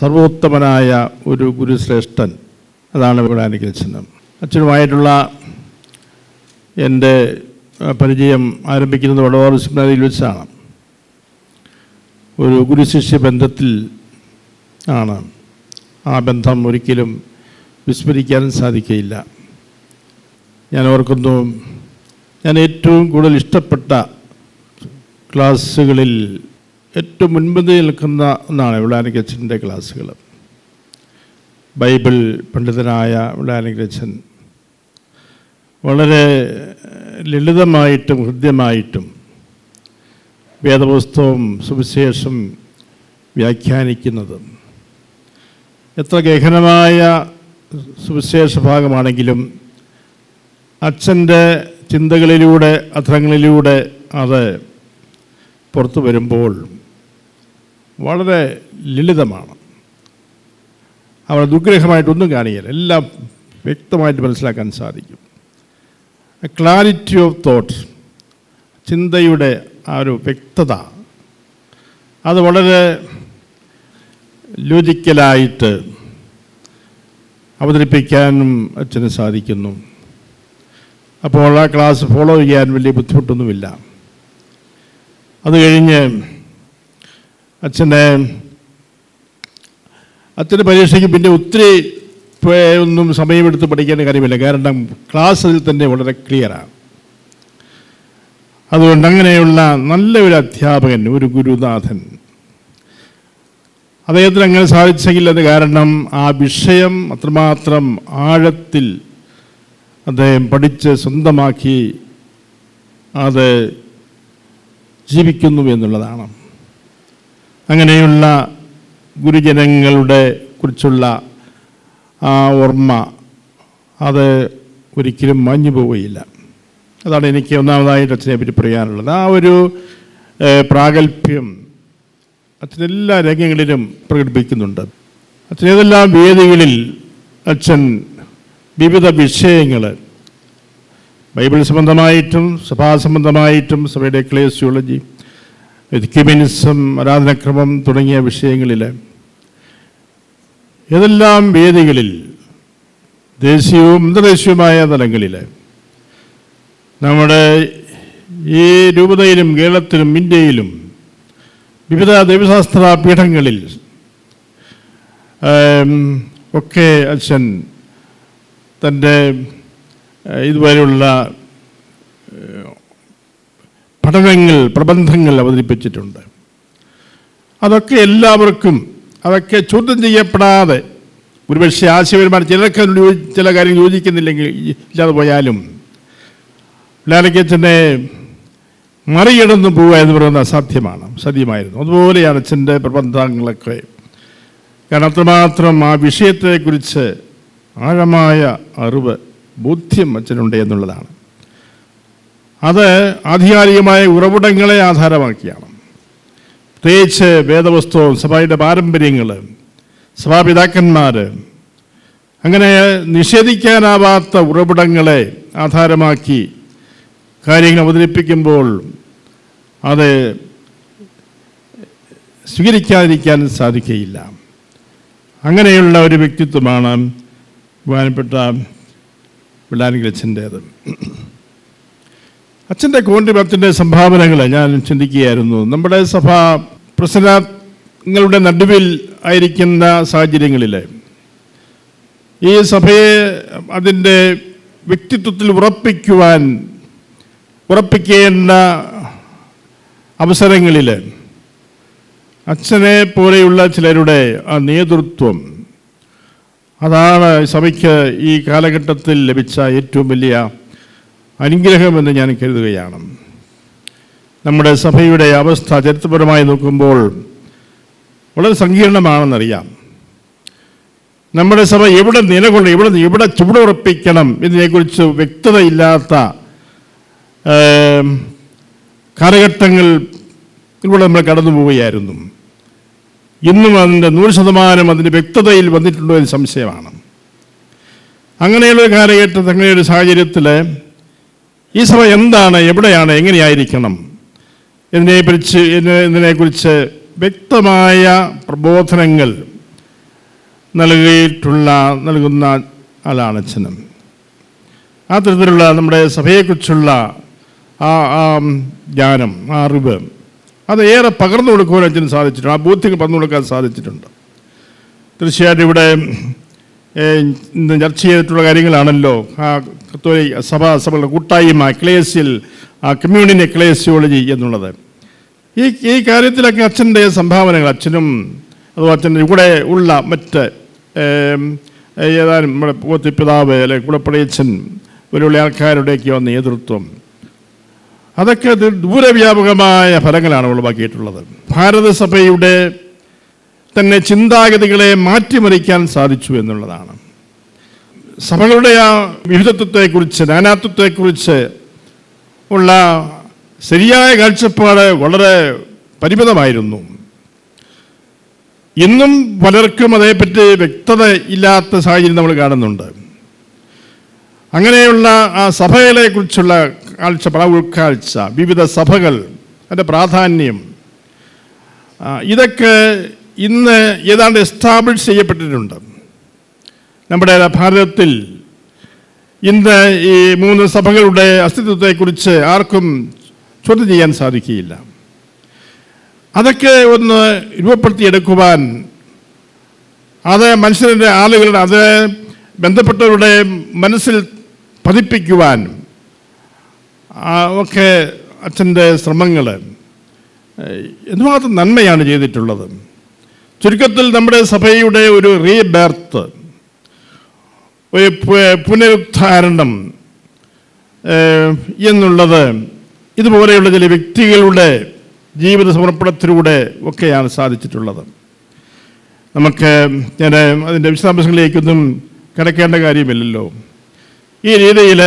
സർവോത്തമനായ ഒരു ഗുരുശ്രേഷ്ഠൻ. അതാണ് ഇവിടെ അനുഗ്രഹിച്ചത് അച്ഛനുമായിട്ടുള്ള എന്റെ പരിചയം ആരംഭിക്കുന്നത് വടവാർ സെമിനാരിയിൽ വെച്ചാണ്. ഒരു ഗുരുശിഷ്യ ബന്ധത്തിൽ ആണ് ആ ബന്ധം ഒരിക്കലും വിസ്മരിക്കാൻ സാധിക്കയില്ല. ഞാൻ ഓർക്കുന്നു ഞാൻ ഏറ്റവും കൂടുതൽ ഇഷ്ടപ്പെട്ട ക്ലാസ്സുകളിൽ ഏറ്റവും മുൻപന്തിയിൽ നിൽക്കുന്ന ഒന്നാണ് വിളാനിക്കച്ചന്റെ ക്ലാസ്സുകൾ. ബൈബിൾ പണ്ഡിതനായ വിളാനിക്കച്ചൻ വളരെ ലളിതമായിട്ടും ഹൃദ്യമായിട്ടും വേദപുസ്തവും സുവിശേഷം വ്യാഖ്യാനിക്കുന്നത്. എത്ര ഗഹനമായ സുവിശേഷ ഭാഗമാണെങ്കിലും അച്ഛന്റെ ചിന്തകളിലൂടെ അധരങ്ങളിലൂടെ അത് പുറത്തു വരുമ്പോൾ വളരെ ലളിതമാണ്. അവിടെ ദുഗ്രഹമായിട്ടൊന്നും കാണിക്കില്ല എല്ലാം വ്യക്തമായിട്ട് മനസ്സിലാക്കാൻ സാധിക്കും. ക്ലാരിറ്റി ഓഫ് തോട്ട് ചിന്തയുടെ ആ ഒരു വ്യക്തത അത് വളരെ ലോജിക്കലായിട്ട് അവതരിപ്പിക്കാനും അച്ഛന് സാധിക്കുന്നു. അപ്പോൾ ആ ക്ലാസ് ഫോളോ ചെയ്യാൻ വലിയ ബുദ്ധിമുട്ടൊന്നുമില്ല. അത് കഴിഞ്ഞ് അച്ഛന്റെ അച്ഛന്റെ പരീക്ഷയ്ക്ക് പിന്നെ ഒത്തിരി ഒന്നും സമയമെടുത്ത് പഠിക്കേണ്ട കാര്യമില്ല. കാരണം ക്ലാസ് അതിൽ തന്നെ വളരെ ക്ലിയറാണ്. അതുകൊണ്ട് അങ്ങനെയുള്ള നല്ല ഒരു അധ്യാപകൻ ഒരു ഗുരുനാഥൻ അദ്ദേഹത്തിന് അങ്ങനെ സാധിച്ചെങ്കിൽ അത് കാരണം ആ വിഷയം അത്രമാത്രം ആഴത്തിൽ അദ്ദേഹം പഠിച്ച് സ്വന്തമാക്കി അത് ജീവിക്കുന്നു എന്നുള്ളതാണ്. അങ്ങനെയുള്ള ഗുരുജനങ്ങളുടെ കുറിച്ചുള്ള ആ ഓർമ്മ അത് ഒരിക്കലും മാഞ്ഞു പോവുകയില്ല. അതാണ് എനിക്ക് ഒന്നാമതായിട്ട് അച്ഛനെ പറ്റി പറയാനുള്ളത്. ആ ഒരു പ്രാഗൽഭ്യം അച്ഛൻ എല്ലാ രംഗങ്ങളിലും പ്രകടിപ്പിക്കുന്നുണ്ട്. അച്ഛൻ ഏതെല്ലാം വേദികളിൽ അച്ഛൻ വിവിധ വിഷയങ്ങൾ ബൈബിൾ സംബന്ധമായിട്ടും സഭാ സംബന്ധമായിട്ടും സഭയുടെ ക്ലേസിയോളജി എക്യുമെനിസം ആരാധനക്രമം തുടങ്ങിയ വിഷയങ്ങളിൽ ഏതെല്ലാം വേദികളിൽ ദേശീയവും അന്തർദേശീയവുമായ തലങ്ങളിൽ നമ്മുടെ ഈ രൂപതയിലും കേരളത്തിലും ഇന്ത്യയിലും വിവിധ ദൈവശാസ്ത്ര പീഠങ്ങളിൽ ഒക്കെ അച്ഛൻ തന്റെ ഇതുവരെയുള്ള പഠനങ്ങൾ പ്രബന്ധങ്ങൾ അവതരിപ്പിച്ചിട്ടുണ്ട്. അതൊക്കെ എല്ലാവർക്കും അതൊക്കെ ചോദ്യം ചെയ്യപ്പെടാതെ ഒരുപക്ഷെ ആശയപരമായ ചിലർക്ക് ചില കാര്യം യോജിക്കുന്നില്ലെങ്കിൽ ഇല്ലാതെ പോയാലും ലാലക്കച്ചനെ മറികടന്നു പോവുക എന്ന് പറയുന്നത് അസാധ്യമാണ് സത്യമായിരുന്നു അതുപോലെയാണ് അച്ഛന്റെ പ്രബന്ധങ്ങളൊക്കെ കാരണം അത്രമാത്രം ആ വിഷയത്തെക്കുറിച്ച് ആഴമായ അറിവ് ബോധ്യം അച്ഛനുണ്ട് എന്നുള്ളതാണ്. അത് ആധികാരികമായ ഉറവിടങ്ങളെ ആധാരമാക്കിയാണ്. പ്രത്യേകിച്ച് വേദവസ്തുവും സഭയുടെ പാരമ്പര്യങ്ങൾ സഭാപിതാക്കന്മാർ അങ്ങനെ നിഷേധിക്കാനാവാത്ത ഉറവിടങ്ങളെ ആധാരമാക്കി കാര്യങ്ങൾ അവതരിപ്പിക്കുമ്പോൾ അത് സ്വീകരിക്കാതിരിക്കാൻ സാധിക്കുകയില്ല അങ്ങനെയുള്ള ഒരു വ്യക്തിത്വമാണ് ബഹുമാനപ്പെട്ട വിളാനിക്കൽ അച്ഛന്റേത്. അച്ഛന്റെ കോണ്ടിപത്തിന്റെ സംഭാവനകൾ ഞാൻ ചിന്തിക്കുകയായിരുന്നു. നമ്മുടെ സഭ പ്രശ്നങ്ങളുടെ നടുവിൽ ആയിരിക്കുന്ന സാഹചര്യങ്ങളിൽ ഈ സഭയെ അതിന്റെ വ്യക്തിത്വത്തിൽ ഉറപ്പിക്കുവാൻ ഉറപ്പിക്കേണ്ട അവസരങ്ങളിൽ അച്ഛനെ പോലെയുള്ള ചിലരുടെ ആ നേതൃത്വം അതാണ് സഭയ്ക്ക് ഈ കാലഘട്ടത്തിൽ ലഭിച്ച ഏറ്റവും വലിയ അനുഗ്രഹമെന്ന് ഞാൻ കരുതുകയാണ്. നമ്മുടെ സഭയുടെ അവസ്ഥ ചരിത്രപരമായി നോക്കുമ്പോൾ വളരെ സങ്കീർണമാണെന്നറിയാം. നമ്മുടെ സഭ എവിടെ നിലകൊള്ളും എവിടെ എവിടെ ചുവടുറപ്പിക്കണം എന്നതിനെക്കുറിച്ച് വ്യക്തതയില്ലാത്ത കാലഘട്ടങ്ങൾ ഇവിടെ നമ്മൾ കടന്നു പോവുകയായിരുന്നു. ഇന്നും അതിന്റെ നൂറ് ശതമാനം അതിന്റെ വ്യക്തതയിൽ വന്നിട്ടുണ്ടോ എന്ന് സംശയമാണ്. അങ്ങനെയുള്ള കാലഘട്ടത്തിൽ അങ്ങനെയൊരു സാഹചര്യത്തിൽ ഈ സഭ എന്താണ് എവിടെയാണ് എങ്ങനെയായിരിക്കണം? എന്നതിനെക്കുറിച്ച് എന്നതിനെക്കുറിച്ച് വ്യക്തമായ പ്രബോധനങ്ങൾ നൽകിയിട്ടുള്ള നൽകുന്ന ആളാണ് അച്ഛനും. ആ തരത്തിലുള്ള നമ്മുടെ സഭയെക്കുറിച്ചുള്ള ആ ജ്ഞാനം ആ അറിവ് അത് ഏറെ പകർന്നു കൊടുക്കുവാൻ അച്ഛന് സാധിച്ചിട്ടുണ്ട്. ആ ബോധ്യങ്ങൾ പകർന്നു കൊടുക്കാൻ സാധിച്ചിട്ടുണ്ട്. തീർച്ചയായിട്ടും ഇവിടെ ചർച്ച ചെയ്തിട്ടുള്ള കാര്യങ്ങളാണല്ലോ. സഭ സഭകളുടെ കൂട്ടായ്മ ക്ലേസിൽ ആ കമ്മ്യൂണിറ്റി ക്ലേസിയോളജി എന്നുള്ളത്. ഈ ഈ കാര്യത്തിലൊക്കെ അച്ഛന്റെ സംഭാവനകൾ അച്ഛനും അതുപോലെ അച്ഛന്റെ കൂടെ ഉള്ള മറ്റ് ഏതാനും നമ്മുടെ പോത്തി പിതാവ് അല്ലെ കുളപ്പടയച്ചൻ പോലുള്ള ആൾക്കാരുടെയൊക്കെ നേതൃത്വം. അതൊക്കെ ദൂരവ്യാപകമായ ഫലങ്ങളാണ് ഉളവാക്കിയിട്ടുള്ളത് ഭാരതസഭയുടെ തന്നെ ചിന്താഗതികളെ മാറ്റിമറിക്കാൻ സാധിച്ചു എന്നുള്ളതാണ്. സഭകളുടെ ആ വിവിധത്വത്തെക്കുറിച്ച് നാനാത്വത്തെക്കുറിച്ച് ഉള്ള ശരിയായ കാഴ്ചപ്പാട് വളരെ പരിമിതമായിരുന്നു. ഇന്നും പലർക്കും അതേപ്പറ്റി വ്യക്തത ഇല്ലാത്ത സാഹചര്യം നമ്മൾ കാണുന്നുണ്ട്. അങ്ങനെയുള്ള ആ സഭകളെ കുറിച്ചുള്ള കാഴ്ചപ്പാട് ഉൾക്കാഴ്ച വിവിധ സഭകൾ അതിന്റെ പ്രാധാന്യം ഇതൊക്കെ ഇന്ന് ഏതാണ്ട് എസ്റ്റാബ്ലിഷ് ചെയ്യപ്പെട്ടിട്ടുണ്ട്. നമ്മുടെ ഭാരതത്തിൽ ഇന്ന് ഈ മൂന്ന് സഭകളുടെ അസ്തിത്വത്തെക്കുറിച്ച് ആർക്കും ചോദ്യം ചെയ്യാൻ സാധിക്കുകയില്ല. അതൊക്കെ ഒന്ന് രൂപപ്പെടുത്തിയെടുക്കുവാൻ അത് മനുഷ്യരുടെ ആളുകളുടെ അത് ബന്ധപ്പെട്ടവരുടെ മനസ്സിൽ പതിപ്പിക്കുവാൻ ഒക്കെ അച്ഛന്റെ ശ്രമങ്ങൾ എന്തുമാത്രം നന്മയാണ് ചെയ്തിട്ടുള്ളത്? ചുരുക്കത്തിൽ നമ്മുടെ സഭയുടെ ഒരു റീബേർത്ത് ഒരു പുനരുദ്ധാരണം എന്നുള്ളത് ഇതുപോലെയുള്ള ചില വ്യക്തികളുടെ ജീവിത സമർപ്പണത്തിലൂടെ ഒക്കെയാണ് സാധിച്ചിട്ടുള്ളത്. നമുക്ക് ഞാൻ അതിന്റെ വിശദാംശങ്ങളിലേക്കൊന്നും കിടക്കേണ്ട കാര്യമില്ലല്ലോ. ഈ രീതിയിൽ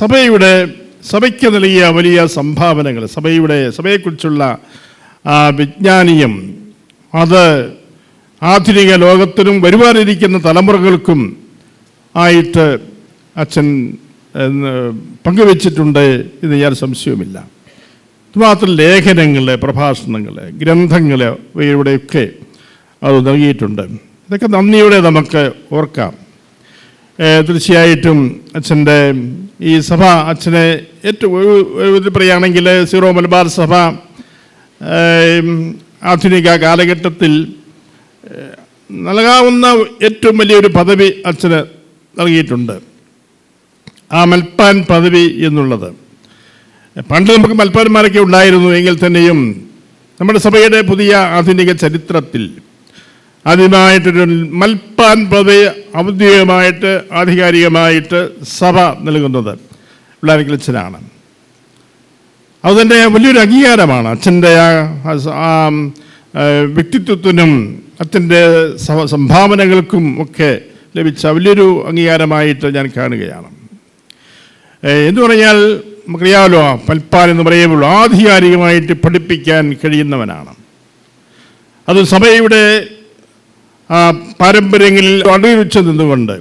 സഭയുടെ സഭയ്ക്ക് നൽകിയ വലിയ സംഭാവനകൾ സഭയുടെ സഭയെക്കുറിച്ചുള്ള വിജ്ഞാനീയം അത് ആധുനിക ലോകത്തിനും വരുവാനിരിക്കുന്ന തലമുറകൾക്കും ആയിട്ട് അച്ഛൻ പങ്കുവച്ചിട്ടുണ്ട് എന്ന് ഞാൻ സംശയവുമില്ല. അതുമാത്രം ലേഖനങ്ങൾ പ്രഭാഷണങ്ങൾ ഗ്രന്ഥങ്ങൾ ഇവയുടെയൊക്കെ അത് നൽകിയിട്ടുണ്ട്. ഇതൊക്കെ നന്ദിയോടെ നമുക്ക് ഓർക്കാം. തീർച്ചയായിട്ടും അച്ഛന്റെ ഈ സഭ അച്ഛനെ ഏറ്റവും പറയുകയാണെങ്കിൽ സീറോ മലബാർ സഭ ആധുനിക കാലഘട്ടത്തിൽ നൽകാവുന്ന ഏറ്റവും വലിയൊരു പദവി അച്ഛന് നൽകിയിട്ടുണ്ട്. ആ മൽപ്പാൻ പദവി എന്നുള്ളത്. പണ്ട് നമുക്ക് മൽപ്പാന്മാരൊക്കെ ഉണ്ടായിരുന്നു എങ്കിൽ തന്നെയും നമ്മുടെ സഭയുടെ പുതിയ ആധുനിക ചരിത്രത്തിൽ ആദ്യമായിട്ടൊരു മൽപ്പാൻ പദവി ഔദ്യോഗികമായിട്ട് ആധികാരികമായിട്ട് സഭ നൽകുന്നത് പിള്ളേരിക്കൽ അച്ഛനാണ്. അതുതന്നെ വലിയൊരു അംഗീകാരമാണ്. അച്ഛന്റെ ആ വ്യക്തിത്വത്തിനും അച്ഛന്റെ സംഭാവനകൾക്കും ഒക്കെ ലഭിച്ച വലിയൊരു അംഗീകാരമായിട്ട് ഞാൻ കാണുകയാണ്. എന്ന് പറഞ്ഞാൽ നമുക്കറിയാമല്ലോ പൽപ്പാൽ എന്ന് പറയുമ്പോൾ ആധികാരികമായിട്ട് പഠിപ്പിക്കാൻ കഴിയുന്നവനാണ്. അത് സഭയുടെ പാരമ്പര്യങ്ങളിൽ അടിവെച്ച് നിന്നുകൊണ്ട്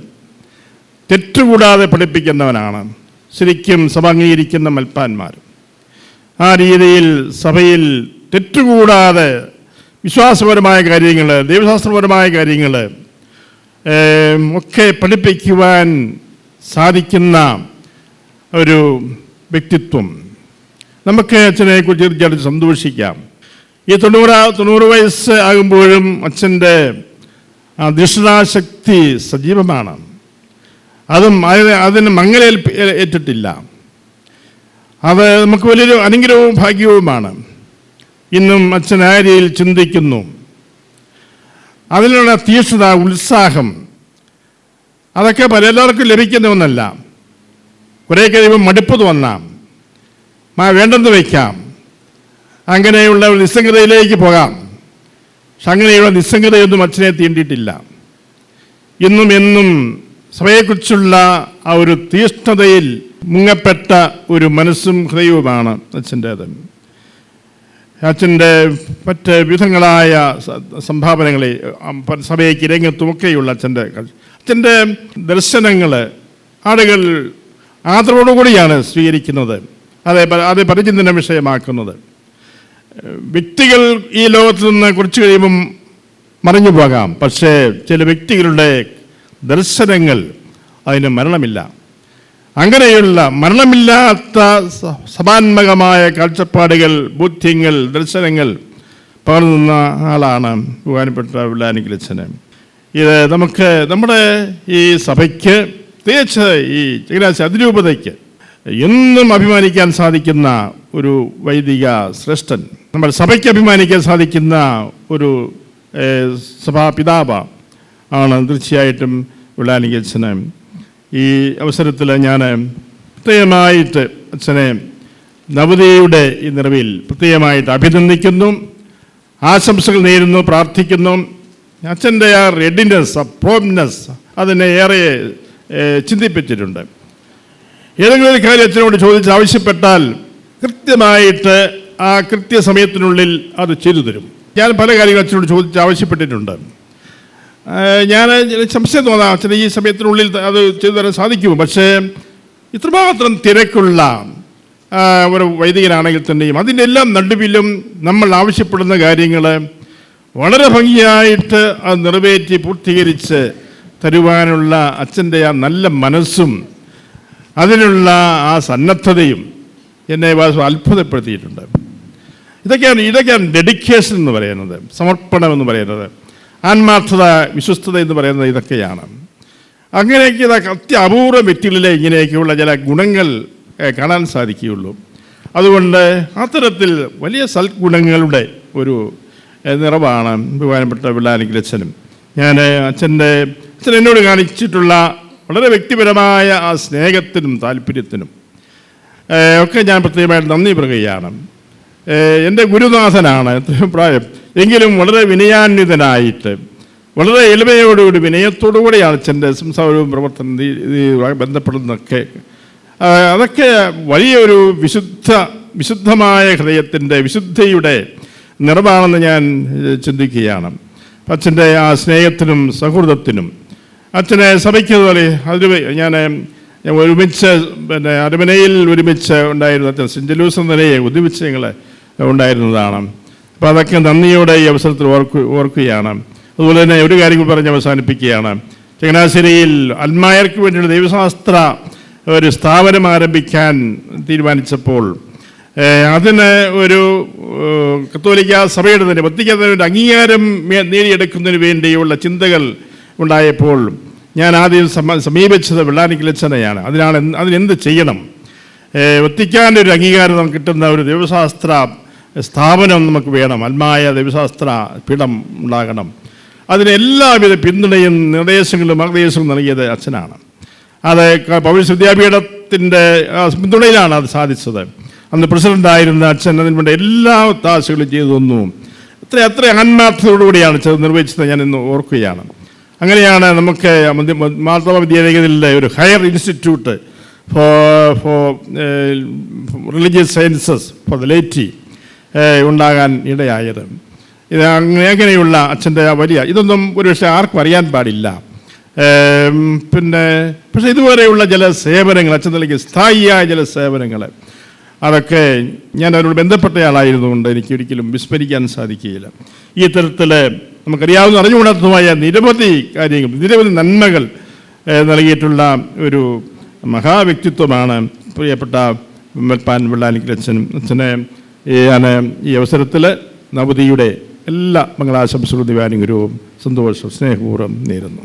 തെറ്റുകൂടാതെ പഠിപ്പിക്കുന്നവനാണ്. ശരിക്കും സഭ അംഗീകരിക്കുന്ന മൽപ്പാന്മാർ. ആ രീതിയിൽ സഭയിൽ തെറ്റുകൂടാതെ വിശ്വാസപരമായ കാര്യങ്ങൾ ദൈവശാസ്ത്രപരമായ കാര്യങ്ങൾ ഒക്കെ പഠിപ്പിക്കുവാൻ സാധിക്കുന്ന ഒരു വ്യക്തിത്വം. നമുക്ക് അച്ഛനെക്കുറിച്ച് തീർച്ചയായിട്ടും സന്തോഷിക്കാം. ഈ തൊണ്ണൂറ് തൊണ്ണൂറ് വയസ്സ് ആകുമ്പോഴും അച്ഛന്റെ ആ ദൃഷ്ടശക്തി സജീവമാണ്. അതും അതിന് മങ്ങലേൽ ഏറ്റിട്ടില്ല. അത് നമുക്ക് വലിയൊരു അനുഗ്രഹവും ഭാഗ്യവുമാണ്. ഇന്നും അച്ഛൻ ആര്യയിൽ ചിന്തിക്കുന്നു. അതിനുള്ള തീക്ഷ്ണത ഉത്സാഹം അതൊക്കെ പല എല്ലാവർക്കും ലഭിക്കുന്ന ഒന്നല്ല. കുറേ കഴിയുമ്പോൾ മടുപ്പ് തോന്നാം മാ വേണ്ടെന്ന് വയ്ക്കാം. അങ്ങനെയുള്ള നിസ്സംഗതയിലേക്ക് പോകാം. പക്ഷെ അങ്ങനെയുള്ള നിസ്സംഗതയൊന്നും അച്ഛനെ തീണ്ടിയിട്ടില്ല. ഇന്നും എന്നും സഭയെക്കുറിച്ചുള്ള ആ ഒരു തീഷ്ണതയിൽ മുങ്ങപ്പെട്ട ഒരു മനസ്സും ഹൃദയവുമാണ് അച്ഛന്റേത് അച്ഛന്റെ മറ്റ് വിധങ്ങളായ സംഭാവനകളെ സഭയ്ക്ക് രംഗത്തുമൊക്കെയുള്ള അച്ഛന്റെ. അച്ഛന്റെ ദർശനങ്ങൾ ആളുകൾ ആദരവോടുകൂടിയാണ് സ്വീകരിക്കുന്നത്. അതെ അത് പരിചിന്തന വിഷയമാക്കുന്നത്. വ്യക്തികൾ ഈ ലോകത്ത് നിന്ന് കുറച്ച് കഴിയുമ്പം മറിഞ്ഞു പോകാം പക്ഷേ ചില വ്യക്തികളുടെ ദർശനങ്ങൾ അതിന് മരണമില്ല. അങ്ങനെയുള്ള മരണമില്ലാത്ത സമാന്മകമായ കാഴ്ചപ്പാടുകൾ ബോധ്യങ്ങൾ ദർശനങ്ങൾ പകർന്നുന്ന ആളാണ് ബഹുമാനപ്പെട്ട വിളാനിക്കലച്ഛന് ഇത് നമുക്ക് നമ്മുടെ ഈ സഭയ്ക്ക് പ്രത്യേകിച്ച് ഈ ചങ്ങനാശി അതിരൂപതയ്ക്ക് എന്നും അഭിമാനിക്കാൻ സാധിക്കുന്ന ഒരു വൈദിക ശ്രേഷ്ഠൻ നമ്മൾ സഭയ്ക്ക് അഭിമാനിക്കാൻ സാധിക്കുന്ന ഒരു സഭാപിതാവ ആണ് തീർച്ചയായിട്ടും വിളാനിക്കച്ഛന് ഈ അവസരത്തിൽ ഞാൻ പ്രത്യേകമായിട്ട് അച്ഛനെ നവതിയുടെ ഈ നിറവിൽ പ്രത്യേകമായിട്ട് അഭിനന്ദിക്കുന്നു ആശംസകൾ നേരുന്നു പ്രാർത്ഥിക്കുന്നു. അച്ഛന്റെ ആ റെഡിനെസ് ആ പ്രോംനെസ് അതിനെ ഏറെ ചിന്തിപ്പിച്ചിട്ടുണ്ട്. ഏതെങ്കിലും ഒരു കാര്യം അച്ഛനോട് ചോദിച്ച് ആവശ്യപ്പെട്ടാൽ കൃത്യമായിട്ട് ആ കൃത്യസമയത്തിനുള്ളിൽ അത് ചെയ്തു തരും. ഞാൻ പല കാര്യങ്ങളും അച്ഛനോട് ചോദിച്ച് ആവശ്യപ്പെട്ടിട്ടുണ്ട്. ഞാൻ സംശയം തോന്നാം അച്ഛന് ഈ സമയത്തിനുള്ളിൽ അത് ചെയ്തു തരാൻ സാധിക്കുമോ? പക്ഷേ ഇത്രമാത്രം തിരക്കുള്ള ഒരു വൈദികനാണെങ്കിൽ തന്നെയും അതിന്റെ എല്ലാം നടുവിലും നമ്മൾ ആവശ്യപ്പെടുന്ന കാര്യങ്ങൾ വളരെ ഭംഗിയായിട്ട് അത് നിറവേറ്റി പൂർത്തീകരിച്ച് തരുവാനുള്ള അച്ഛന്റെ ആ നല്ല മനസ്സും അതിനുള്ള ആ സന്നദ്ധതയും എന്നെ അത്ഭുതപ്പെടുത്തിയിട്ടുണ്ട്. ഇതൊക്കെയാണ് ഇതൊക്കെയാണ് ഡെഡിക്കേഷൻ എന്ന് പറയുന്നത് സമർപ്പണം എന്ന് പറയുന്നത്. ആത്മാർത്ഥത വിശ്വസ്തത എന്ന് പറയുന്നത് ഇതൊക്കെയാണ്. അങ്ങനെയൊക്കെ ഇതാ അത്യ അപൂർവ വ്യക്തികളിലെ ഇങ്ങനെയൊക്കെയുള്ള ചില ഗുണങ്ങൾ കാണാൻ സാധിക്കുകയുള്ളൂ. അതുകൊണ്ട് അത്തരത്തിൽ വലിയ സൽഗുണങ്ങളുടെ ഒരു നിറവാണ് ബഹുമാനപ്പെട്ട വിളാനിക്കൽ അച്ഛനും ഞാൻ അച്ഛന്റെ അച്ഛൻ എന്നോട് കാണിച്ചിട്ടുള്ള വളരെ വ്യക്തിപരമായ ആ സ്നേഹത്തിനും താല്പര്യത്തിനും ഒക്കെ ഞാൻ പ്രത്യേകമായിട്ട് നന്ദി പറയുകയാണ്. എന്റെ ഗുരുനാഥനാണ് പ്രായം. എങ്കിലും വളരെ വിനയാന്വിതനായിട്ട് വളരെ എളിമയോടുകൂടി വിനയത്തോടുകൂടിയാണ് അച്ഛന്റെ സംസാരവും പ്രവർത്തനം ബന്ധപ്പെടുന്നതൊക്കെ. അതൊക്കെ വലിയൊരു വിശുദ്ധ വിശുദ്ധമായ ഹൃദയത്തിന്റെ വിശുദ്ധിയുടെ നിറവാണെന്ന് ഞാൻ ചിന്തിക്കുകയാണ്. അച്ഛന്റെ ആ സ്നേഹത്തിനും സൗഹൃദത്തിനും. അച്ഛനെ സഭയ്ക്കതുപോലെ അതിന് ഞാൻ ഒരുമിച്ച് പിന്നെ അരമനയിൽ ഒരുമിച്ച് ഉണ്ടായിരുന്ന അച്ഛൻ സെന്റ് ലൂസ് നിലയെ ഒരുമിച്ച് ഞങ്ങൾ ഉണ്ടായിരുന്നതാണ്. അപ്പോൾ അതൊക്കെ നന്ദിയോടെ ഈ അവസരത്തിൽ ഓർക്കു ഓർക്കുകയാണ്. അതുപോലെ തന്നെ ഒരു കാര്യം പറഞ്ഞ് അവസാനിപ്പിക്കുകയാണ്. ചങ്ങനാശ്ശേരിയിൽ അൽമായർക്ക് വേണ്ടിയുള്ള ദൈവശാസ്ത്ര ഒരു സ്ഥാപനം ആരംഭിക്കാൻ തീരുമാനിച്ചപ്പോൾ അതിന് ഒരു കത്തോലിക്ക സഭയുടെ തന്നെ വത്തിക്കാൻ ഒരു അംഗീകാരം നേടിയെടുക്കുന്നതിന് വേണ്ടിയുള്ള ചിന്തകൾ ഉണ്ടായപ്പോൾ ഞാൻ ആദ്യം സമീപിച്ചത് സമീപിച്ചത് വെള്ളാനിക്കലച്ചനെയാണ് അതിനാണ് അതിനെന്ത് ചെയ്യണം? വത്തിക്കാന്റെ ഒരു അംഗീകാരം നമുക്ക് കിട്ടുന്ന ഒരു ദൈവശാസ്ത്ര സ്ഥാപനം നമുക്ക് വേണം. അന്മായ ദൈവശാസ്ത്ര പീഠം ഉണ്ടാകണം. അതിന് എല്ലാവിധ പിന്തുണയും നിർദ്ദേശങ്ങളും മാർഗദർശനവും നൽകിയത് അച്ഛനാണ്. അത് പൗരസ് വിദ്യാപീഠത്തിന്റെ പിന്തുണയിലാണ് അത് സാധിച്ചത്. അന്ന് പ്രസിഡന്റായിരുന്ന അച്ഛൻ അതിന് വേണ്ട എല്ലാ ഒത്താശകളും ചെയ്തു തന്നു. അത്ര അത്ര ആത്മാർത്ഥതയോടുകൂടിയാണ് ചെറു നിർവഹിച്ചത് ഞാൻ ഇന്ന് ഓർക്കുകയാണ്. അങ്ങനെയാണ് നമുക്ക് മാതൃഭാ വിദ്യാലയത്തിലെ ഒരു higher institute for for religious sciences for the laity ഉണ്ടാകാൻ ഇടയായത്. ഇത് അങ്ങനെ അങ്ങനെയുള്ള അച്ഛന്റെ വലിയ ഇതൊന്നും ഒരുപക്ഷെ ആർക്കും അറിയാൻ പാടില്ല. പിന്നെ പക്ഷേ ഇതുവരെയുള്ള ചില സേവനങ്ങൾ അച്ഛൻ നൽകിയ സ്ഥായിയായ ചില സേവനങ്ങൾ അതൊക്കെ ഞാൻ അവരോട് ബന്ധപ്പെട്ടയാളായിരുന്നുകൊണ്ട് എനിക്ക് ഒരിക്കലും വിസ്മരിക്കാൻ സാധിക്കുകയില്ല. ഈ തരത്തിൽ നമുക്കറിയാവുന്ന അറിഞ്ഞുകൂടാത്തതുമായ നിരവധി കാര്യങ്ങൾ നിരവധി നന്മകൾ നൽകിയിട്ടുള്ള ഒരു മഹാവ്യക്തിത്വമാണ് പ്രിയപ്പെട്ട വെൽപ്പാൻ അച്ഛനെ ഞാൻ ഈ അവസരത്തിൽ നവതിയുടെ എല്ലാ മംഗളാശംസകളും ദിവാനുഗ്രഹവും സന്തോഷവും സ്നേഹപൂർവം നേരുന്നു.